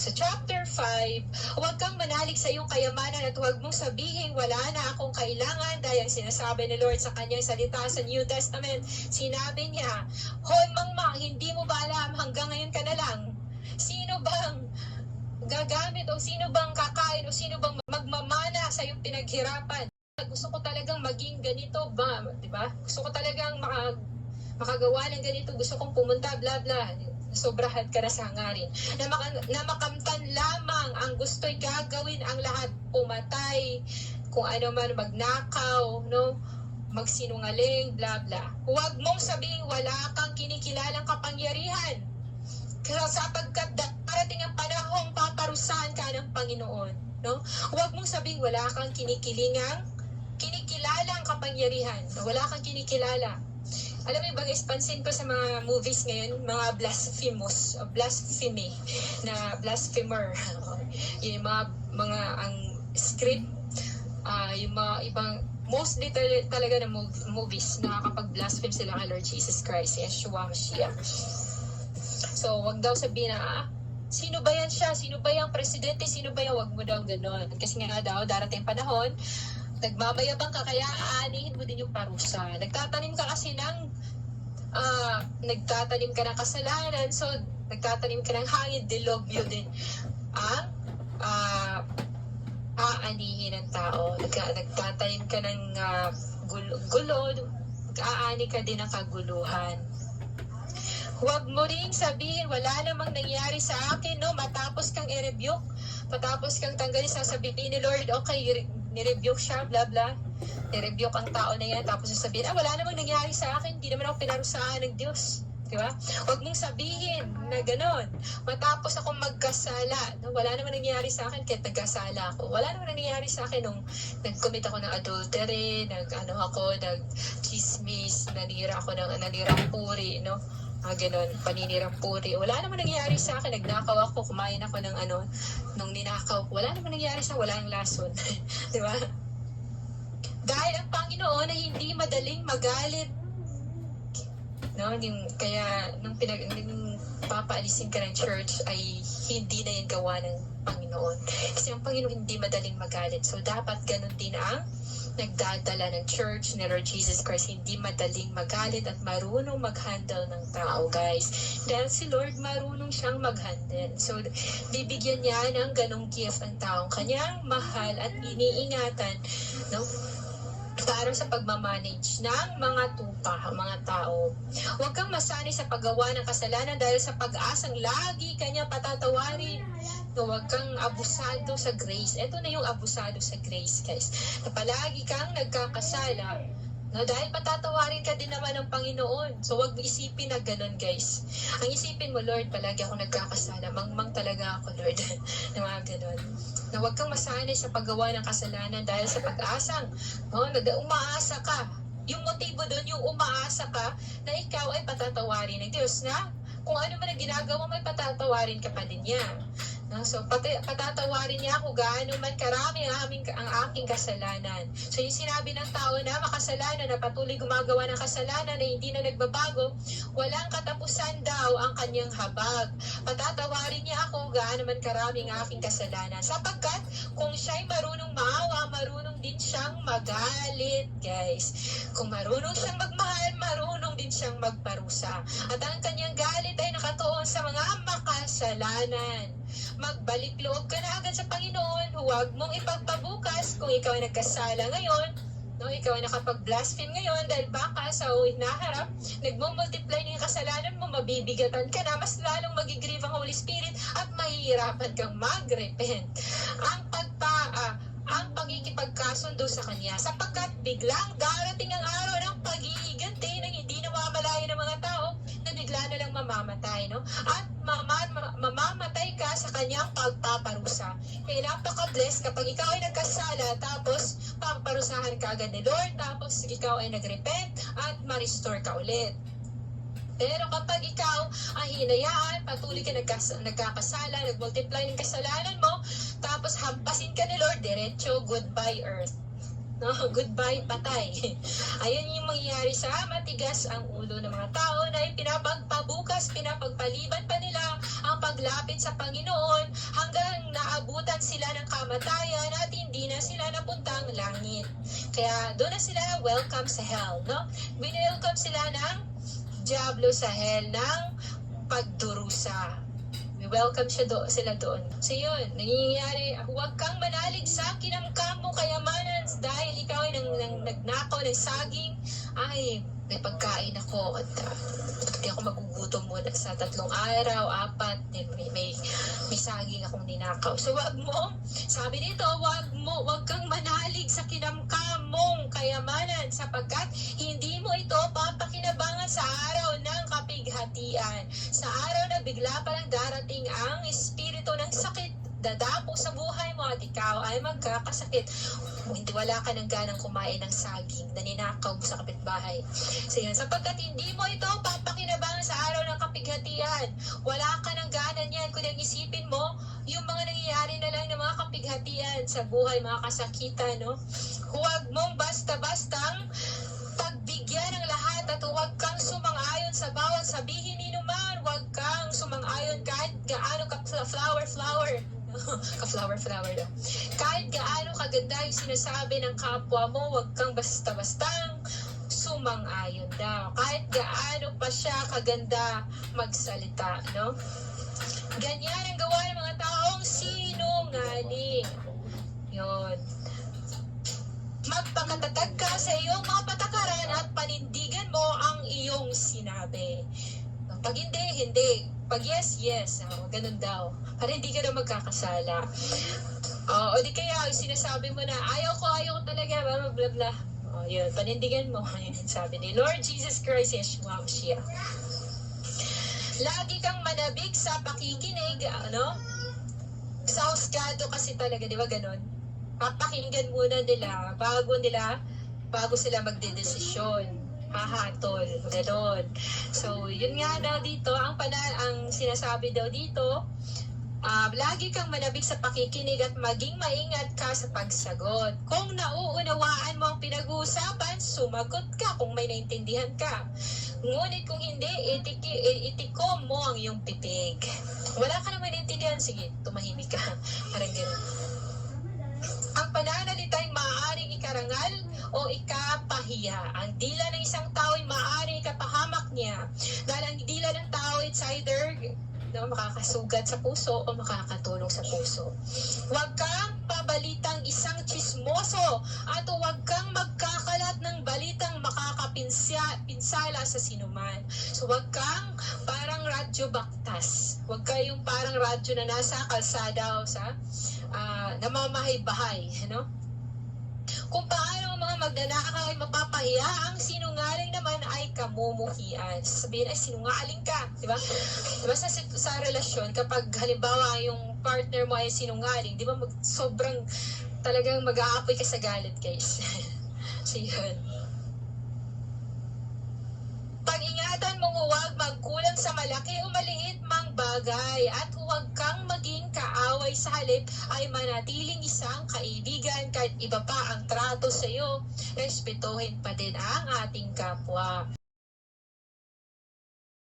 Sa chapter 5, huwag kang manalig sa iyong kayamanan at huwag mong sabihin wala na akong kailangan dahil sinasabi ni Lord sa kanyang salita sa New Testament, sinabi niya, Hoy mangmang, hindi mo ba alam hanggang ngayon ka na lang? Sino bang gagamit o sino bang kakain o sino bang magmamana sa iyong pinaghirapan? Gusto ko talagang maging ganito ba, di ba? Gusto ko talagang maka, makagawa ng ganito, gusto kong pumunta, bla bla. Sobrahan ka na sa hangarin. Na, maka, na makamtan lamang ang gusto'y gagawin ang lahat. Pumatay, kung ano man, magnakaw, no? magsinungaling, bla bla. Huwag mong sabihin wala kang kinikilalang kapangyarihan. Sapagkat darating ang panahong paparusahan ka ng Panginoon. No? Huwag mong sabihin wala kang kinikilingang, kinikilalang kapangyarihan. Wala kang kinikilala. Alam mo guys, pansin ko sa mga movies ngayon, mga blasphemous, uh, blasphemy, na blasphemer. yung mga, mga ang script, ah yung mga ibang, mostly tal- talaga ng mov- movies, nakakapag-blaspheme sila kay Lord Jesus Christ, Yeshua Mashiach. So, wag daw sabihin na, ah, sino ba yan siya? Sino ba yung presidente? Sino ba yan? Wag mo daw ganon. Kasi nga daw, darating panahon, nagmamayabang ka, kaya aanihin mo din yung parusa. Nagtatanim ka kasi ng, ah, nagtatanim ka ng kasalanan, so, nagtatanim ka ng hangin, dilobyo din. Ang, ah, aanihin ng tao. Nagka, nagtatanim ka ng ah, gulo, gulo, aani ka din ng kaguluhan. Huwag mo rin sabihin, wala namang nangyari sa akin, no? Matapos kang i-rebuke, matapos kang tanggalin, sasabihin ni Lord, okay, ni-rebuke siya, bla bla. Ni-rebuke ang tao na yan, tapos sasabihin, ah, wala namang nangyari sa akin, hindi naman ako pinarusahan ng Diyos. Di ba? Huwag mong sabihin na gano'n. Matapos akong magkasala, no? wala namang nangyari sa akin kahit nagkasala ako. Wala namang nangyari sa akin nung nag-commit ako ng adultery, nag, ano ako, nag-chismis, nanira ako ng, nanira puri, no? Mga ganon, paninirang puri. Wala naman nangyari sa akin. Nagnakaw ako, kumain ako ng ano, nung ninakaw. Wala naman nangyari sa wala ang lason. Di ba? Dahil ang Panginoon ay hindi madaling magalit. No, yung, kaya nung pinag nung papaalisin ka ng church ay hindi na yung gawa ng Panginoon. Kasi ang Panginoon hindi madaling magalit. So dapat ganun din ang nagdadala ng church ni Lord Jesus Christ hindi madaling magalit at marunong mag-handle ng tao, guys. Dahil si Lord marunong siyang mag-handle. So, bibigyan niya ng ganong gift ang taong kanyang mahal at iniingatan, no? para sa pagmamanage ng mga tupa, mga tao. Huwag kang masanay sa paggawa ng kasalanan dahil sa pag-asang lagi kanya patatawarin. No, huwag kang abusado sa grace. Ito na yung abusado sa grace, guys. Na palagi kang nagkakasala. No, dahil patatawarin ka din naman ng Panginoon. So, mo isipin na ganun, guys. Ang isipin mo, Lord, palagi ako nagkakasala. Mangmang talaga ako, Lord. na mga ganun. Na huwag kang masanay sa paggawa ng kasalanan dahil sa pag-asang. No, umaasa ka. Yung motibo doon, yung umaasa ka na ikaw ay patatawarin ng Diyos na kung ano man ang ginagawa mo, patatawarin ka pa din niya. No? So, pati, patatawarin niya kung gaano man karami ang, aming, ang aking kasalanan. So, yung sinabi ng tao na makasalanan, na patuloy gumagawa ng kasalanan na hindi na nagbabago, walang katapusan daw ang kanyang habag. Patatawarin niya ako gaano man karami ang aking kasalanan. Sapagkat kung siya'y marunong maawa, marunong din siyang magalit, guys. Kung marunong siyang magmahal, marunong din siyang magparusa. At ang kanyang galit ay nakatuon sa mga makasalanan magbalik loob ka na agad sa Panginoon. Huwag mong ipagpabukas kung ikaw ay nagkasala ngayon. No, ikaw ay nakapag-blaspheme ngayon dahil baka sa hinaharap, nagmo-multiply ng kasalanan mo, mabibigatan ka na, mas lalong magigrieve ang Holy Spirit at mahihirapan kang mag-repent. Ang pagpa, ah, ang pagkikipagkasundo sa Kanya sapagkat biglang darating ang araw ng paghihiganti ng hindi namamalayan ng mga tao na bigla na lang mamamatay, no? At mama, ma- mamamatay ka sa kanyang pagpaparusa. Kaya napaka-bless kapag ikaw ay nagkasala tapos paparusahan ka agad ni Lord tapos ikaw ay nagrepent at ma-restore ka ulit. Pero kapag ikaw ay hinayaan, patuloy ka nagkas- nagkakasala, nagmultiply ng kasalanan mo, tapos hampasin ka ni Lord, diretso, goodbye earth. No, goodbye patay. Ayun yung mangyayari sa matigas ang ulo ng mga tao na pinapagpabukas, pinapagpaliban pa nila paglapit sa Panginoon sila ng kamatayan at hindi na sila napuntang langit. Kaya doon na sila welcome sa hell, no? Winelcome sila ng Diablo sa hell ng pagdurusa. We welcome siya do, sila doon. So yun, nangyayari, huwag kang manalig sa kinamkam mo kayamanan dahil ikaw ay nang, nang, nagnakaw ng saging. Ay, may pagkain ako at uh, ako magugutom muna sa tatlong araw, apat, then may, may, may saging akong ninakaw. So wag mo, sabi dito, wag mo, wag kang manalig sa kinamkam mong kayamanan sapagkat hindi mo ito papakinabangan sa araw ng kapighatian. Sa araw na bigla palang darating ang espiritu ng sakit dadapo sa buhay mo at ikaw ay magkakasakit. Hindi wala ka ng ganang kumain ng saging na ninakaw mo sa kapitbahay. So yun, sapagkat hindi mo ito papakinabangan sa araw ng kapighatian. Wala ka ng gana niyan. Kung isipin mo, yung mga nangyayari na lang ng mga kapighatian sa buhay, mga kasakitan, no? Huwag mong basta-bastang pagbigyan ng lahat at huwag kang sumang-ayon sa bawat sabihin ni naman. Huwag kang sumang-ayon kahit gaano ka flower, flower. ka-flower, flower na. Kahit gaano kaganda yung sinasabi ng kapwa mo, huwag kang basta-bastang sumang-ayon daw. Kahit gaano pa siya kaganda magsalita, no? Ganyan ang gawa ng mga taong sinungaling. Yun. Magpakatatag ka sa iyong mga patakaran at panindigan mo ang iyong sinabi. Pag hindi, hindi. Pag yes, yes. Oh, ganun daw. Para hindi ka na magkakasala. Oh, o di kaya, sinasabi mo na, ayaw ko, ayaw ko talaga, blah, blah, blah. Oh, yun, panindigan mo. Yun sabi ni Lord Jesus Christ, Yeshua Mashiach. Lagi kang manabig sa pakikinig, ano? Sa husgado kasi talaga, di ba ganun? Papakinggan muna nila bago nila, bago sila magdedesisyon. Hahatol, ganon. So, yun nga daw dito, ang, pana, ang sinasabi daw dito, Ah, lagi kang manabig sa pakikinig at maging maingat ka sa pagsagot. Kung nauunawaan mo ang pinag-uusapan, sumagot ka kung may naintindihan ka. Ngunit kung hindi, itiki, itikom mo ang iyong pipig. Wala ka naman naintindihan, sige, tumahimik ka. Parang gano'n. Ang ikarangal o ikapahiya. Ang dila ng isang tao ay maaaring ikapahamak niya. Dahil ang dila ng tao it's either no, makakasugat sa puso o makakatulong sa puso. Huwag kang pabalitang isang chismoso at huwag kang magkakalat ng balitang makakapinsala sa sinuman. So huwag kang parang radyo baktas. Huwag kayong parang radyo na nasa kalsada o sa ah, namamahay-bahay. No? Kung paano magnanakaw ay mapapahiya, ang sinungaling naman ay kamumuhian. Sabihin ay sinungaling ka, di ba? Di ba sa, sa relasyon, kapag halimbawa yung partner mo ay sinungaling, di ba mag, sobrang talagang mag-aapoy ka sa galit, guys. so yun. Pag-ingatan mong huwag magkulang sa malaki o maliit mang bagay at huwag kang kaaway sa halip ay manatiling isang kaibigan kahit iba pa ang trato sa iyo, respetuhin pa din ang ating kapwa.